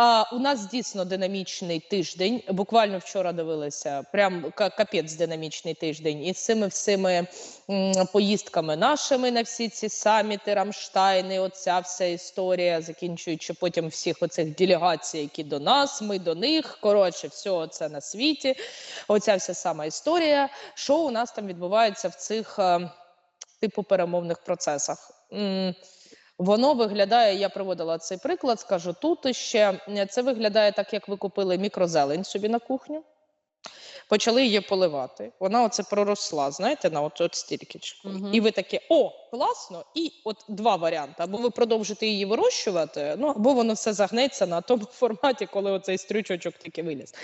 А, у нас дійсно динамічний тиждень. Буквально вчора дивилися, прям ка- капець динамічний тиждень. І з цими всіми поїздками нашими на всі ці саміти, Рамштайни, оця вся історія, закінчуючи потім всіх оцих делегацій, які до нас, ми до них. Коротше, все це на світі. Оця вся сама історія. Що у нас там відбувається в цих е, типу перемовних процесах? Воно виглядає, я приводила цей приклад, скажу тут ще. Це виглядає так, як ви купили мікрозелень собі на кухню, почали її поливати. Вона оце проросла, знаєте, на от, от стільки. Мгм. І ви такі, о, класно! І от два варіанти: або ви продовжите її вирощувати, ну або воно все загнеться на тому форматі, коли оцей стрючочок таки виліз.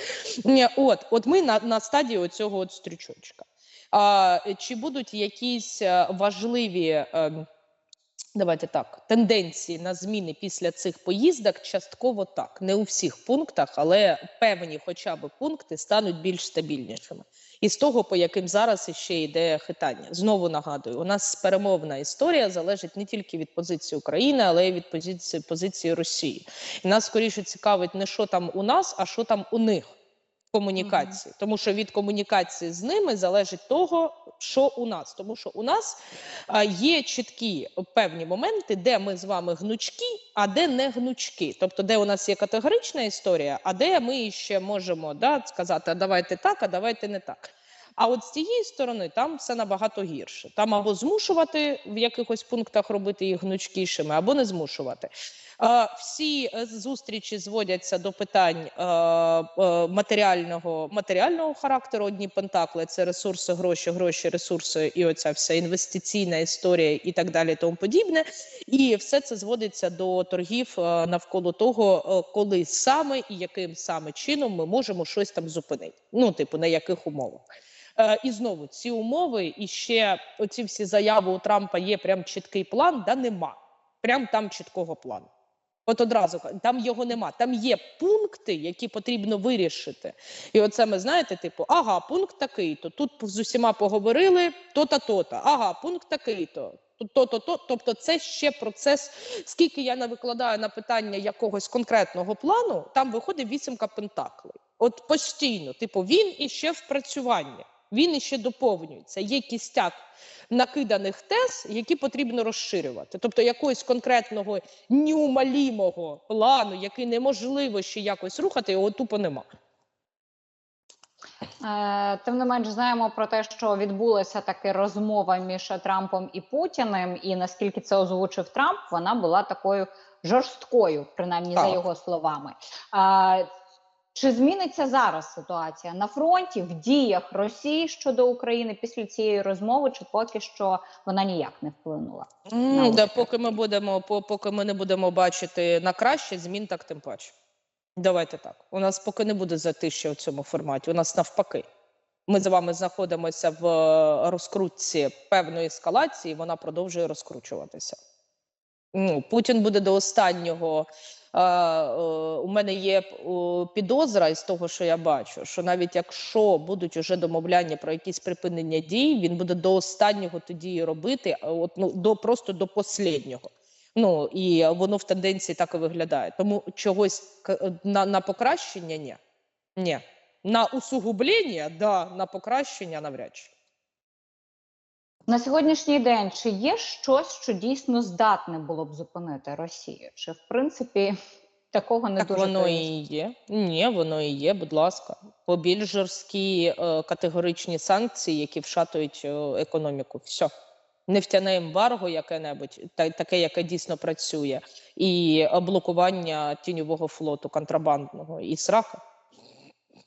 От, от ми на, на стадії оцього от стрючочка. А, чи будуть якісь е, важливі. Давайте так, тенденції на зміни після цих поїздок частково так, не у всіх пунктах, але певні, хоча б пункти стануть більш стабільнішими. І з того, по яким зараз іще йде хитання. Знову нагадую, у нас перемовна історія залежить не тільки від позиції України, але й від позиції позиції Росії. І нас скоріше цікавить не що там у нас, а що там у них комунікації. Тому що від комунікації з ними залежить того, що у нас. Тому що у нас є чіткі певні моменти, де ми з вами гнучкі, а де не гнучкі. Тобто, де у нас є категорична історія, а де ми ще можемо да, сказати, а давайте так, а давайте не так. А от з цієї сторони там все набагато гірше. Там або змушувати в якихось пунктах робити їх гнучкішими, або не змушувати. Е, Всі е, зустрічі зводяться до питань е, матеріального матеріального характеру. Одні пентакли це ресурси, гроші, гроші, ресурси, і оця вся інвестиційна історія, і так далі, тому подібне. І все це зводиться до торгів навколо того, коли саме і яким саме чином ми можемо щось там зупинити. Ну, типу, на яких умовах. І знову ці умови, і ще оці всі заяви у Трампа є прям чіткий план, да нема. Прям там чіткого плану. От одразу там його нема. Там є пункти, які потрібно вирішити. І оце ми знаєте, типу, ага, пункт такий-то. Тут з усіма поговорили, то-та, то-та. Ага, пункт такий-то. То-то, то. Тобто, це ще процес. Скільки я не викладаю на питання якогось конкретного плану, там виходить вісімка пентаклей. От постійно, типу, він іще в працюванні, він іще доповнюється. Є кістяк накиданих тез, які потрібно розширювати. Тобто якогось конкретного неумалімого плану, який неможливо ще якось рухати, його тупо нема. Е, Тим не менш, знаємо про те, що відбулася таки розмова між Трампом і Путіним, і наскільки це озвучив Трамп, вона була такою жорсткою, принаймні за його словами. Чи зміниться зараз ситуація на фронті в діях Росії щодо України після цієї розмови, чи поки що вона ніяк не вплинула? На да, поки ми будемо, поки ми не будемо бачити на краще, змін так тим паче. Давайте так. У нас поки не буде затища в цьому форматі. У нас навпаки. Ми з вами знаходимося в е, розкрутці певної ескалації, вона продовжує розкручуватися. Ну, Путін буде до останнього. Е, е, у мене є е, підозра із того, що я бачу, що навіть якщо будуть уже домовляння про якісь припинення дій, він буде до останнього тоді робити, от ну до просто до останнього. Ну і воно в тенденції так і виглядає. Тому чогось к- на, на покращення ні. Ні. На усугублення, да, на покращення навряд чи. На сьогоднішній день чи є щось, що дійсно здатне було б зупинити Росію? Чи в принципі такого не Так дуже воно і є. Ні, воно і є, будь ласка. По більш жорсткі е, категоричні санкції, які вшатують е, економіку. Все. Нефтяне ембарго яке-небудь, та, таке, яке дійсно працює, і е, блокування тіньового флоту контрабандного і срака.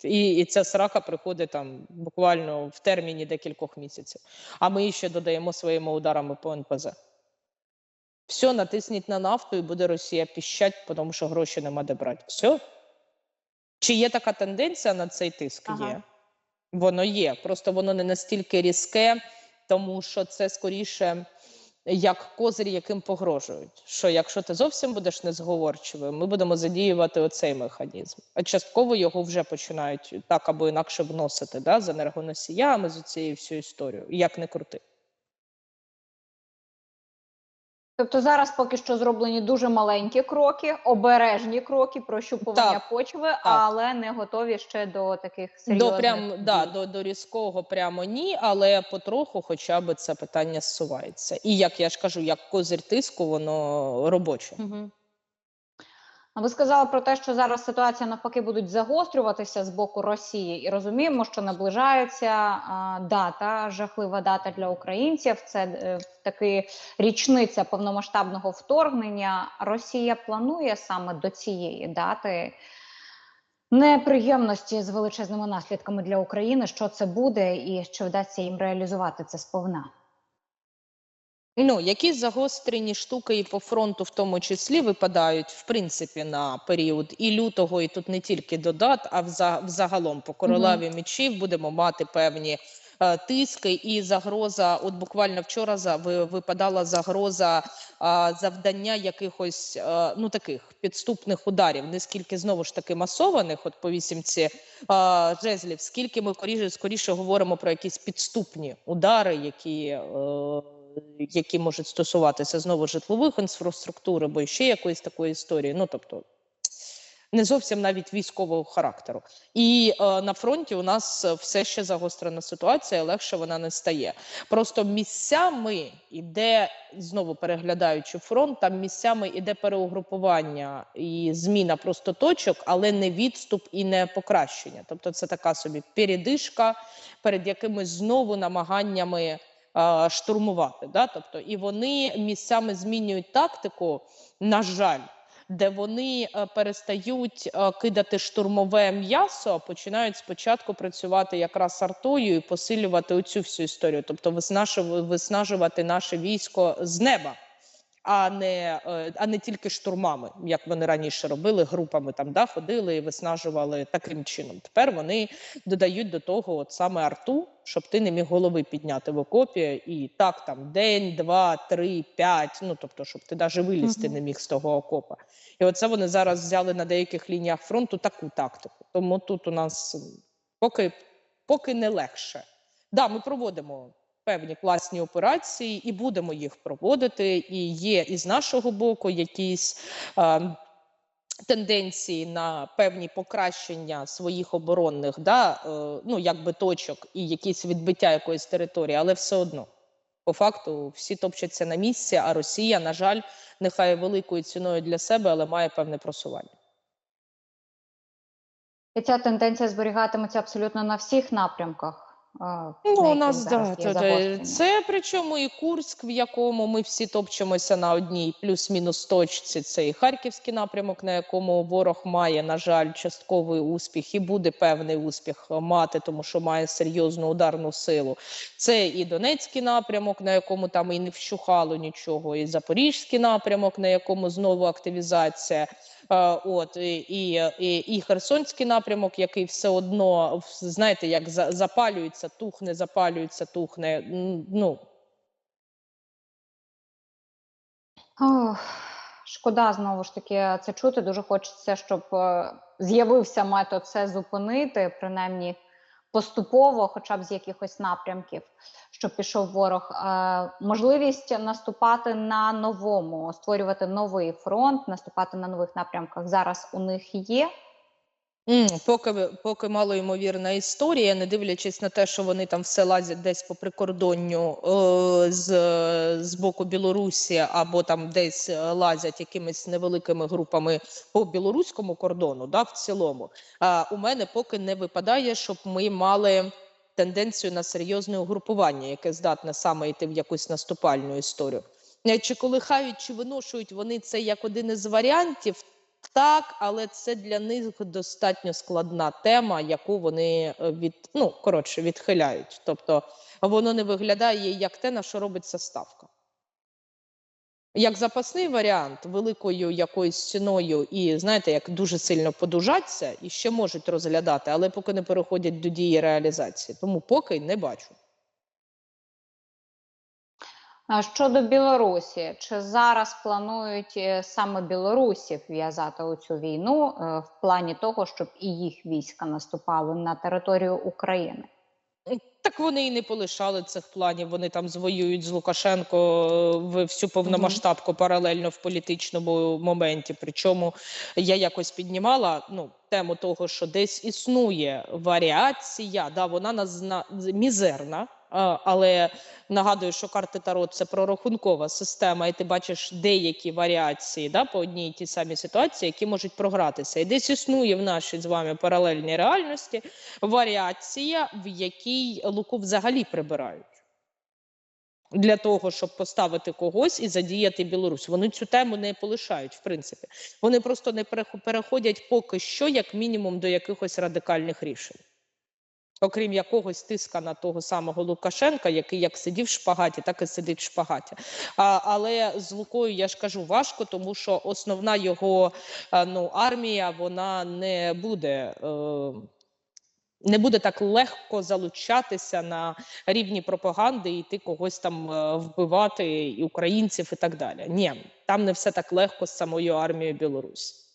І, і ця срака приходить там буквально в терміні декількох місяців. А ми ще додаємо своїми ударами по НПЗ. Все, натисніть на нафту, і буде Росія піщать, тому що гроші нема де брати. Все. Чи є така тенденція на цей тиск? Ага. Є. Воно є. Просто воно не настільки різке, тому що це скоріше як козирі, яким погрожують. Що якщо ти зовсім будеш незговорчивим, ми будемо задіювати оцей механізм. А частково його вже починають так або інакше вносити да, з енергоносіями, з цією всю історію, як не крути. Тобто зараз поки що зроблені дуже маленькі кроки, обережні кроки прощупування Так, почви, але не готові ще до таких серйозних До прям да, до, до різкого прямо ні, але потроху хоча б це питання зсувається. І як я ж кажу, як козир тиску, воно робоче. Мгм. А Ви сказали про те, що зараз ситуація навпаки будуть загострюватися з боку Росії, і розуміємо, що наближається а, дата, жахлива дата для українців. Це е, таки річниця повномасштабного вторгнення. Росія планує саме до цієї дати неприємності з величезними наслідками для України. Що це буде, і чи вдасться їм реалізувати це сповна? Ну, якісь загострені штуки і по фронту, в тому числі, випадають в принципі на період і лютого, і тут не тільки до дат, а вза- взагалом по королеві мечів будемо мати певні е, тиски і загроза. От буквально вчора за випадала загроза а, завдання якихось е, ну таких підступних ударів, не скільки знову ж таки масованих, от по вісімці а, жезлів, скільки ми скоріше, скоріше говоримо про якісь підступні удари, які. Е, які можуть стосуватися знову житлових інфраструктур або ще якоїсь такої історії. Ну тобто не зовсім навіть військового характеру. І е, на фронті у нас все ще загострена ситуація, легше вона не стає. Просто місцями іде знову переглядаючи фронт, там місцями іде переугрупування і зміна просто точок, але не відступ і не покращення. Тобто, це така собі передишка перед якимись знову намаганнями штурмувати. Да? Тобто, і вони місцями змінюють тактику, на жаль, де вони е, перестають е, кидати штурмове м'ясо, а починають спочатку працювати якраз артою і посилювати оцю всю історію, тобто виснажувати наше військо з неба. А не, е, а не тільки штурмами, як вони раніше робили, групами там да, ходили і виснажували таким чином. Тепер вони додають до того от саме арту, щоб ти не міг голови підняти в окопі, і так там день, два, три, п'ять. Ну тобто, щоб ти навіть вилізти не міг з того окопа. І оце вони зараз взяли на деяких лініях фронту таку тактику. Тому тут у нас поки, поки не легше. Да, ми проводимо певні класні операції і будемо їх проводити. І є із нашого боку якісь. е, Тенденції на певні покращення своїх оборонних, да, е, ну якби точок і якісь відбиття якоїсь території, але все одно по факту всі топчаться на місці. А Росія, на жаль, нехай великою ціною для себе, але має певне просування. І ця тенденція зберігатиметься абсолютно на всіх напрямках. На Ну, у нас да, є то, це причому і Курськ, в якому ми всі топчемося на одній плюс-мінус точці. Це і Харківський напрямок, на якому ворог має, на жаль, частковий успіх, і буде певний успіх мати, тому що має серйозну ударну силу. Це і Донецький напрямок, на якому там і не вщухало нічого, і Запорізький напрямок, на якому знову активізація. Е, От і, і, і, Херсонський напрямок, який все одно знаєте, як запалюється, тухне, запалюється, тухне. Ну Ох, шкода знову ж таки це чути. Дуже хочеться, щоб е, з'явився метод це зупинити, принаймні поступово, хоча б з якихось напрямків, щоб пішов ворог. Е, можливість наступати на новому, створювати новий фронт, наступати на нових напрямках зараз у них є. М, Поки, поки малоймовірна історія, не дивлячись на те, що вони там все лазять десь по прикордонню е, з, з боку Білорусі, або там десь е, лазять якимись невеликими групами по білоруському кордону, да, в цілому. А у мене поки не випадає, щоб ми мали тенденцію на серйозне угрупування, яке здатне саме йти в якусь наступальну історію. Е, Чи колихають, чи виношують вони це як один із варіантів? Так, але це для них достатньо складна тема, яку вони е, від ну коротше відхиляють. Тобто воно не виглядає як те, на що робиться ставка. Як запасний варіант, великою якоюсь ціною, і знаєте, як дуже сильно подужаться, і ще можуть розглядати, але поки не переходять до дії реалізації. Тому поки не бачу. Щодо Білорусі, чи зараз планують е, саме білорусів в'язати у цю війну е, в плані того, щоб і їх війська наступали на територію України? Так вони і не полишали цих планів. Вони там звоюють з Лукашенко е, в всю повномасштабку паралельно в політичному моменті. Причому я якось піднімала ну, тему того, що десь існує варіація, да, вона назна... мізерна. Але нагадую, що карти Таро це прорахункова система, і ти бачиш деякі варіації да, по одній і тій самій ситуації, які можуть програтися. І десь існує в нашій з вами паралельній реальності варіація, в якій луку взагалі прибирають. Для того, щоб поставити когось і задіяти Білорусь. Вони цю тему не полишають, в принципі. Вони просто не переходять поки що, як мінімум, до якихось радикальних рішень. Окрім якогось тиска на того самого Лукашенка, який як сидів в шпагаті, так і сидить в шпагаті. А, але з Лукою я ж кажу важко, тому що основна його е, ну, армія вона не буде. Е, не буде так легко залучатися на рівні пропаганди і йти когось там е, вбивати і українців і так далі. Ні, там не все так легко з самою армією Білорусі.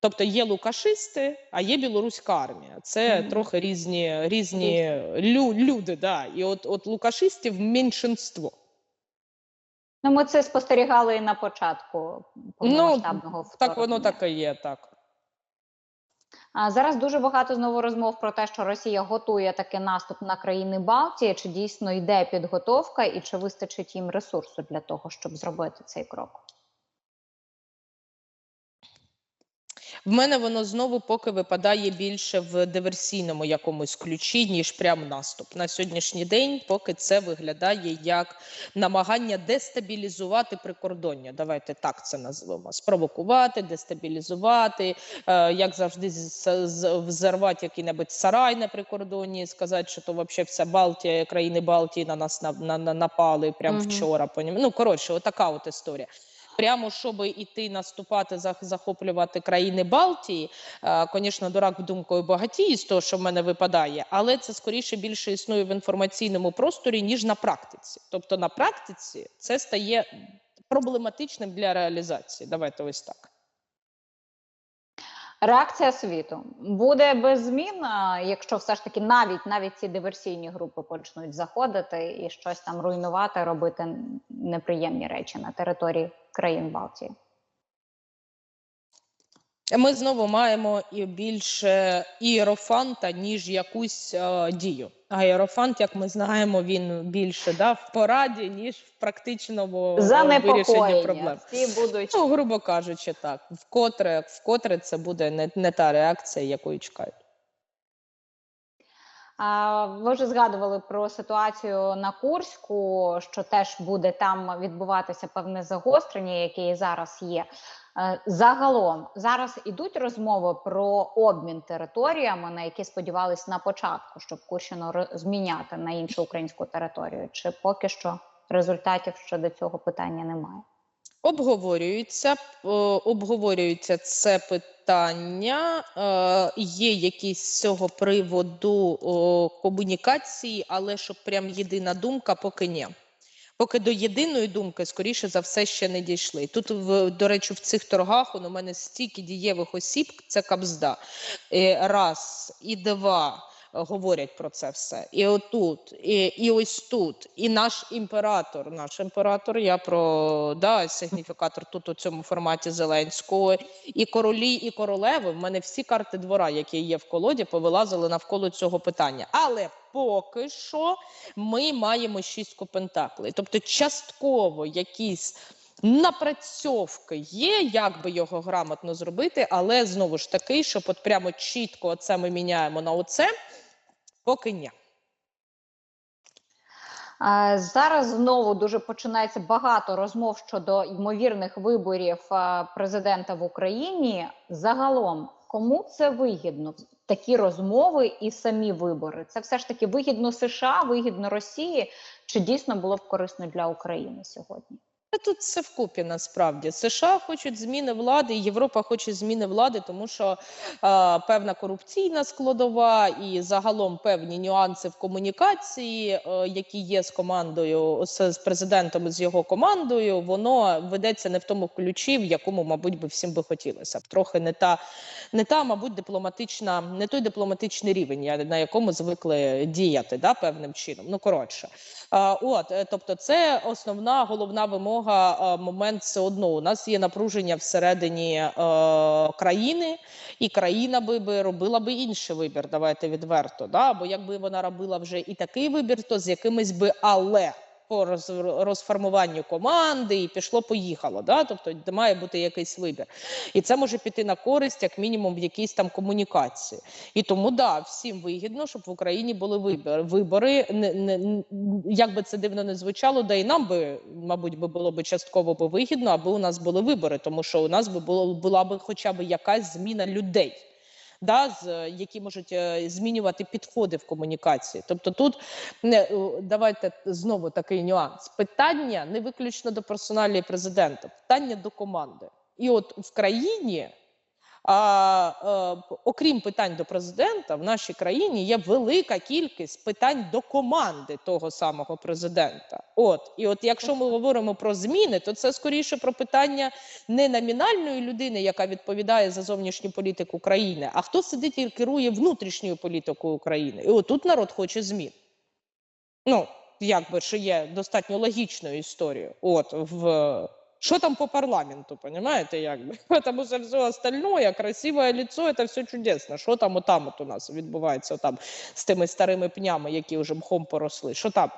Тобто є лукашисти, а є білоруська армія. Це Мгм. трохи різні, різні лю, люди. Да. І от, от лукашистів меншинство. Ну, ми це спостерігали і на початку повномасштабного Ну, Так воно так і є, так. А зараз дуже багато знову розмов про те, що Росія готує такий наступ на країни Балтії. Чи дійсно йде підготовка, і чи вистачить їм ресурсу для того, щоб зробити цей крок? В мене воно знову поки випадає більше в диверсійному якомусь ключі, ніж прям наступ. На сьогоднішній день поки це виглядає як намагання дестабілізувати прикордоння. Давайте так це назвемо. Спровокувати, дестабілізувати, е, як завжди, взорвати який-небудь сарай на прикордонні, сказати, що то взагалі вся Балтія, країни Балтії на нас на, на, на- напали прямо Мгм. вчора. Ну коротше, отака от історія прямо щоб іти наступати, зах- захоплювати країни Балтії. Звісно, дурак думкою багатіє з того, що в мене випадає, але це скоріше більше існує в інформаційному просторі, ніж на практиці. Тобто на практиці це стає проблематичним для реалізації. Давайте ось так. Реакція світу буде без змін, якщо все ж таки навіть навіть ці диверсійні групи почнуть заходити і щось там руйнувати, робити неприємні речі на території країн Балтії. Ми знову маємо і більше іерофанта, ніж якусь е, дію. А іерофант, як ми знаємо, він більше да, в пораді, ніж в практичному е, вирішенні проблем. Всі будуть Ну, грубо кажучи, так. Вкотре, вкотре це буде не, не та реакція, якої чекають. Ви вже згадували про ситуацію на Курську, що теж буде там відбуватися певне загострення, яке і зараз є. Е, Загалом зараз ідуть розмови про обмін територіями, на які сподівались на початку, щоб Курщину зміняти на іншу українську територію. Чи поки що результатів щодо цього питання немає? Обговорюється, е, обговорюється це питання. Е, є якісь з цього приводу комунікації, але щоб прям єдина думка, поки ні. Поки до єдиної думки, скоріше за все, ще не дійшли. Тут, до речі, в цих торгах у мене стільки дієвих осіб, це кабзда. Е, Раз і два говорять про це все. І отут, і, і ось тут, і наш імператор, наш імператор, я про да, сигніфікатор тут у цьому форматі Зеленського, і королі, і королеви. В мене всі карти двора, які є в колоді, повилазили навколо цього питання. Але поки що ми маємо шістку пентаклей. Тобто, частково якісь. Напрацьовки є, як би його грамотно зробити, але знову ж таки, щоб от прямо чітко оце ми міняємо на оце, поки ні. Е, Зараз знову дуже починається багато розмов щодо ймовірних виборів е, президента в Україні. Загалом, кому це вигідно? Такі розмови і самі вибори. Це все ж таки вигідно США, вигідно Росії. Чи дійсно було б корисно для України сьогодні? Та тут все вкупі насправді. США хочуть зміни влади, Європа хоче зміни влади, тому що е, певна корупційна складова і загалом певні нюанси в комунікації, е, які є з командою, з, з президентом з його командою, воно ведеться не в тому ключі, в якому, мабуть, би всім би хотілося. Трохи не та, не та, мабуть, дипломатична, не той дипломатичний рівень, на якому звикли діяти да, певним чином. Ну коротше. А, От, е, тобто, це основна головна вимога. Е, Момент все одно у нас є напруження всередині е, країни, і країна би, би робила би інший вибір. Давайте відверто. Да? Бо якби вона робила вже і такий вибір, то з якимись би але. По роз- розформуванню команди і пішло, поїхало. Да? Тобто має бути якийсь вибір, і це може піти на користь, як мінімум, в якійсь там комунікації. І тому да, всім вигідно, щоб в Україні були вибори. Вибори не, не як би це дивно не звучало, да і нам би, мабуть, би було би частково би вигідно, аби у нас були вибори, тому що у нас би було була би хоча б якась зміна людей. Да, з які можуть е, змінювати підходи в комунікації. Тобто, тут не е, давайте знову такий нюанс. Питання не виключно до персоналії президента, питання до команди. І от в країні а, е, окрім питань до президента, в нашій країні є велика кількість питань до команди того самого президента. От і от, якщо ми говоримо про зміни, то це скоріше про питання не номінальної людини, яка відповідає за зовнішню політику країни, а хто сидить і керує внутрішньою політикою України. І отут народ хоче змін. Ну, якби що є достатньо логічною історією. От в що там по парламенту, понимаете, якби? Тому що все остальное, красивое лицо, это все чудесно. Що там отам от у нас відбувається отам з тими старими пнями, які вже мхом поросли? Що там?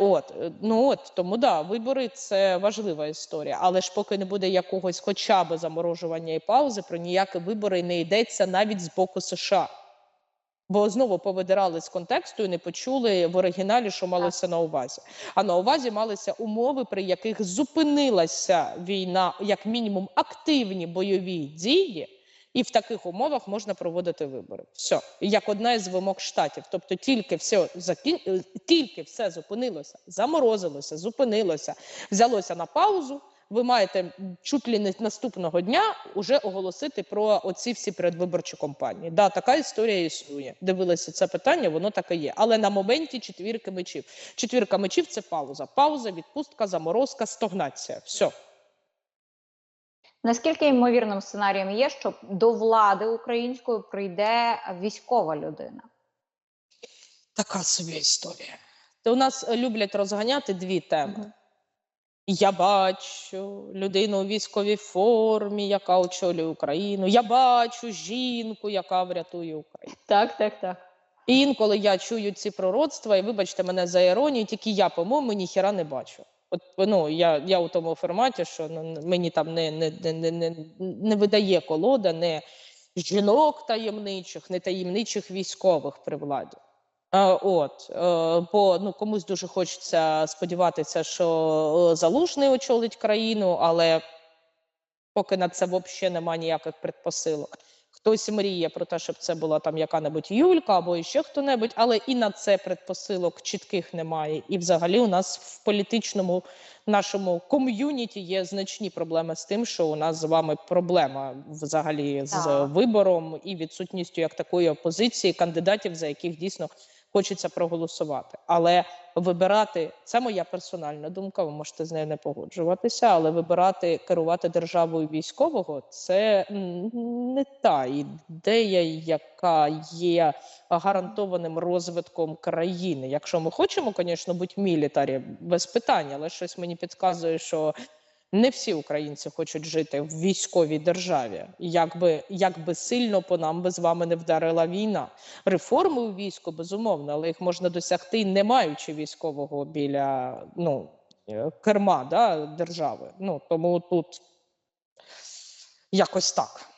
От, е, ну от, тому да, вибори це важлива історія. Але ж поки не буде якогось хоча б заморожування і паузи, про ніякі вибори не йдеться навіть з боку США. Бо знову повидирали з контексту і не почули в оригіналі, що малося на увазі. А на увазі малися умови, при яких зупинилася війна, як мінімум, активні бойові дії, і в таких умовах можна проводити вибори. Все, як одна із вимог штатів. Тобто, тільки все закін... е, тільки все зупинилося, заморозилося, зупинилося, взялося на паузу. Ви маєте чуть ли не наступного дня уже оголосити про оці всі передвиборчі кампанії. Да, така історія існує. Дивилися це питання, воно таке є. Але на моменті четвірки мечів. Четвірка мечів це пауза. Пауза, відпустка, заморозка, стогнація. Все. Наскільки ймовірним сценарієм є, що до влади української прийде військова людина? Така собі історія. То у нас люблять розганяти дві теми. Я бачу людину у військовій формі, яка очолює Україну. Я бачу жінку, яка врятує Україну. Так, так, так. І інколи я чую ці пророцтва, і вибачте мене за іронію, тільки я, по-моєму, ніхіра не бачу. От ну я, я у тому форматі, що ну, мені там не, не, не, не, не, не видає колода не жінок таємничих, не таємничих військових при владі. А, от, е, бо ну комусь дуже хочеться сподіватися, що е, залужний очолить країну, але поки на це взагалі немає ніяких предпосилок. Хтось мріє про те, щоб це була там яка-небудь Юлька або ще хто-небудь, але і на це предпосилок чітких немає. І взагалі у нас в політичному нашому ком'юніті є значні проблеми з тим, що у нас з вами проблема взагалі з Так. вибором і відсутністю як такої опозиції кандидатів, за яких дійсно хочеться проголосувати. Але вибирати це моя персональна думка. Ви можете з нею не погоджуватися, але вибирати керувати державою військового це не та ідея, яка є гарантованим розвитком країни. Якщо ми хочемо, звісно, бути мілітарі без питань, але щось мені підказує, що не всі українці хочуть жити в військовій державі. Як би, сильно по нам би з вами не вдарила війна. Реформи у війську безумовно, але їх можна досягти, не маючи військового біля ну, е, керма да, держави. Ну тому тут якось так.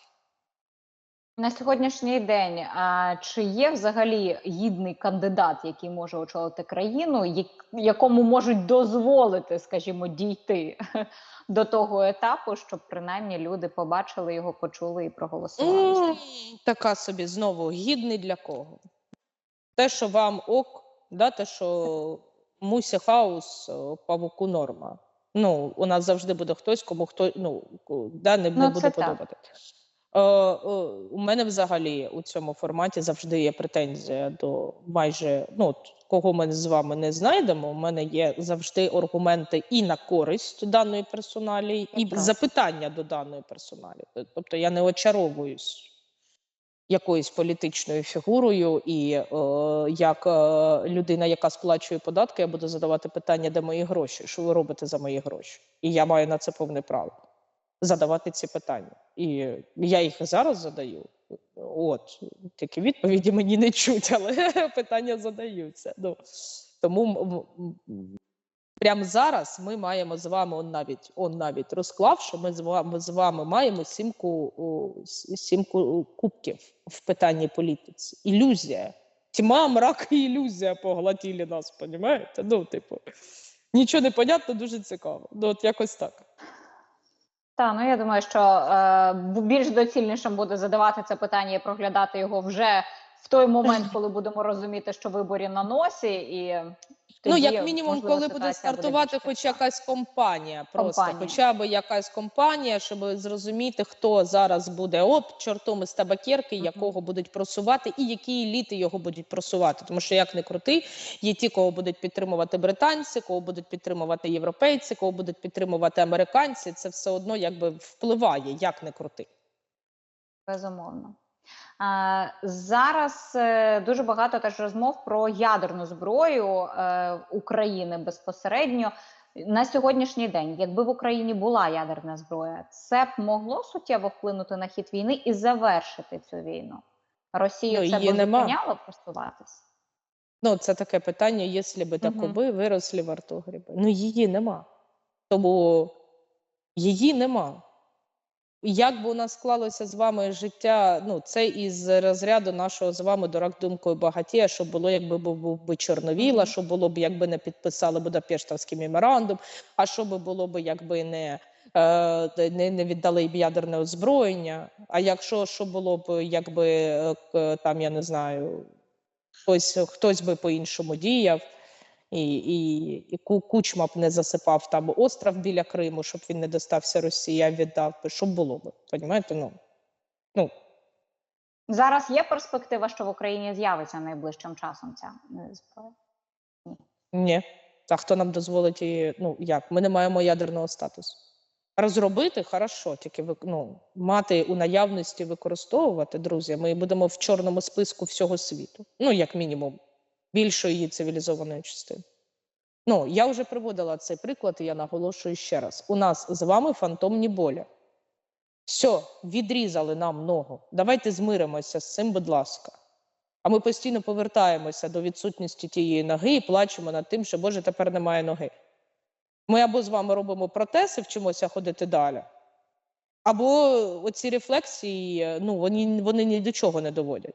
На сьогоднішній день а, чи є взагалі гідний кандидат, який може очолити країну, якому можуть дозволити, скажімо, дійти до того етапу, щоб принаймні люди побачили його, почули і проголосували? Така собі знову гідний для кого? Те, що вам ок, да, те, що мусі хаус, павуку норма. Ну, у нас завжди буде хтось, кому хто ну, да, не, не Ну, буде так. Е, е, у мене взагалі у цьому форматі завжди є претензія до майже ну, кого ми з вами не знайдемо. У мене є завжди аргументи і на користь даної персоналі, і правда. запитання до даної персоналі. Тобто я не очаровуюсь якоюсь політичною фігурою, і е, як е, людина, яка сплачує податки, я буду задавати питання, де мої гроші, що ви робите за мої гроші, і я маю на це повне право задавати ці питання. І я їх зараз задаю. От тільки відповіді мені не чуть, але питання задаються. Ну тому прямо зараз ми маємо з вами он навіть он навіть розклав, що ми з вами з вами маємо сімку сімку кубків в питанні політиці. Ілюзія. Тьма, мрак і ілюзія поглотили нас, понімаєте? Ну, типу, нічого не понятно, дуже цікаво. Ну, от якось так. Та ну я думаю, що е, більш доцільнішим буде задавати це питання і проглядати його вже в той момент, коли будемо розуміти, що виборі на носі, і Ну, як мінімум, можливо, коли буде ситуація буде стартувати хоч якась компанія, просто Компанія. хоча б якась компанія, щоб зрозуміти, хто зараз буде оп, чортом із табакерки, Мгм. якого будуть просувати, і які еліти його будуть просувати. Тому що як не крути, є ті, кого будуть підтримувати британці, кого будуть підтримувати європейці, кого будуть підтримувати американці. Це все одно якби впливає, як не крути. Безумовно. Е, Зараз е, дуже багато теж розмов про ядерну зброю е, України безпосередньо. На сьогоднішній день, якби в Україні була ядерна зброя, це б могло суттєво вплинути на хід війни і завершити цю війну. Росію Ну, це б зупиняло просуватись. Ну, це таке питання, якщо би та Мгм. куби виросли вартогриби. Ну, її нема. Тому її нема. Як би у нас склалося з вами життя, ну, це із розряду нашого з вами дурак думкою багатія, що було, якби був, би Чорновіла, що було б, якби не підписали Будапештовський меморандум, а що би було б, якби не, е, не, не віддали б ядерне озброєння. А якщо що було б, якби е, там, я не знаю, хтось, хтось би по-іншому діяв, і, і, і Кучма б не засипав там остров біля Криму, щоб він не достався Росії, а віддав би. Що було б? Понімаєте? Ну, ну, Зараз є перспектива, що в Україні з'явиться найближчим часом ця е, зброя. ні. А хто нам дозволить її? Ну як? Ми не маємо ядерного статусу. Розробити хорошо, тільки ну, мати у наявності використовувати, друзі. Ми будемо в чорному списку всього світу. Ну, як мінімум, більшої її цивілізованої частини. Ну, я вже приводила цей приклад, і я наголошую ще раз: у нас з вами фантомні болі. Все, відрізали нам ногу. Давайте змиримося з цим, будь ласка. А ми постійно повертаємося до відсутності тієї ноги і плачемо над тим, що Боже, тепер немає ноги. Ми або з вами робимо протези, вчимося ходити далі, або оці рефлексії, ну, вони, вони ні до чого не доводять.